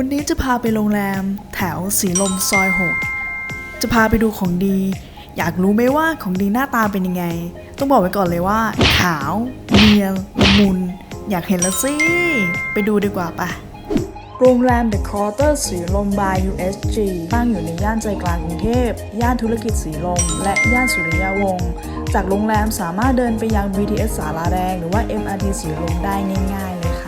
วันนี้จะพาไปโรงแรม แถวสีลมซอย 6 จะพาไปดูของดี อยากรู้ไหมว่าของดีหน้าตาเป็นยังไง ต้องบอกไว้ก่อนเลยว่า ขาวเนียนละมุน อยากเห็นแล้วสิ ไปดูดีกว่าปะโรงแรม The Quarter สีลม by USG ตั้งอยู่ในย่านใจกลางกรุงเทพ ย่านธุรกิจสีลม และย่านสุริยาวงศ์ จากโรงแรมสามารถเดินไปยัง BTS สาราแดงหรือว่า MRT สีลมได้ง่ายๆเลยค่ะ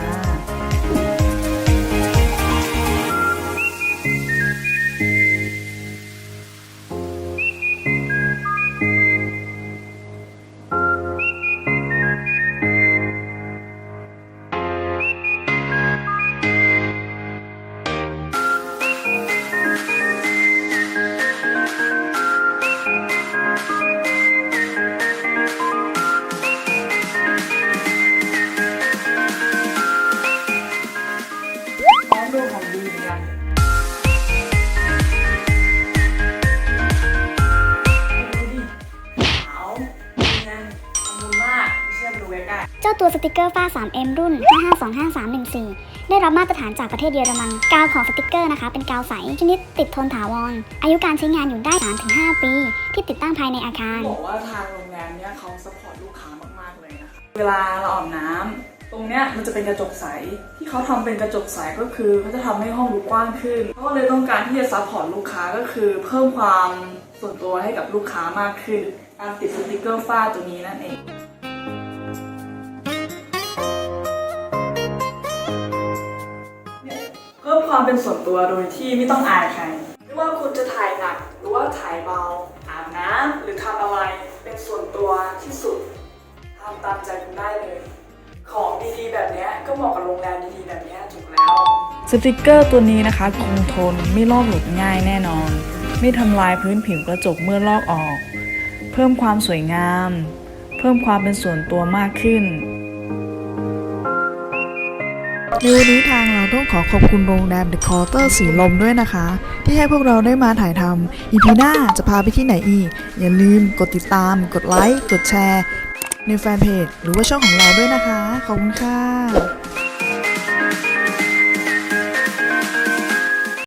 พร้อมดูของดีเหมือนกันดูดิขาวเนียนละมุนมากไม่เชื่อมาดูใกล้เจ้าตัวสติกเกอร์ฝ้า 3M รุ่น 5525-314 ได้รับมาตรฐานจากประเทศเยอรมัน กาวของสติกเกอร์นะคะ เป็นกาวใส ชนิดติดทนถาวร อายุการใช้งานอยู่ได้ 3-5 ปี ที่ติดตั้งภายในอาคาร ๆบอกว่าทางโรงแรมเนี้ยเขาสปอร์ตลูกค้ามากๆเลยนะคะ เวลาเราอาบน้ำต รงเนี้ยมันจะเป็นกระจกใส ที่เขาทำเป็นกระจกใสก็คือเขาจะทำให้ห้องดูกว้างขึ้นเขาก็เลยต้องการที่จะซัพพอร์ตลูกค้าก็คือ เพิ่มความส่วนตัวให้กับลูกค้ามากขึ้น การติดสติกเกอร์ฝ้าตัวนี้นั่นเองเพิ่มความเป็นส่วนตัวโดยที่ไม่ต้องอายใครไม่ว่าคุณจะถ่ายหนักหรือว่าถ่ายเบาอาบน้ำหรือทำอะไรเป็นส่วนตัวที่สุดทำตามใจคุณได้ ก็เหมาะกับโรงแรมดีๆแบบเนี้ยถูกแล้ว สติกเกอร์ตัวนี้นะคะคงทนไม่ลอกหลุดง่ายแน่นอน ไม่ทำลายพื้นผิวกระจกเมื่อลอกออก เพิ่มความสวยงาม เพิ่มความเป็นส่วนตัวมากขึ้นในวันนี้ทางเราต้องขอขอบคุณโรงแรม The Quarter สีลมด้วยนะคะ ที่ให้พวกเราได้มาถ่ายทำอีพีหน้าจะพาไปที่ไหนอีก อย่าลืมกดติดตาม กดไลค์ กดแชร์ ในแฟนเพจหรือว่าช่องของเราด้วยนะคะ ขอบคุณค่ะ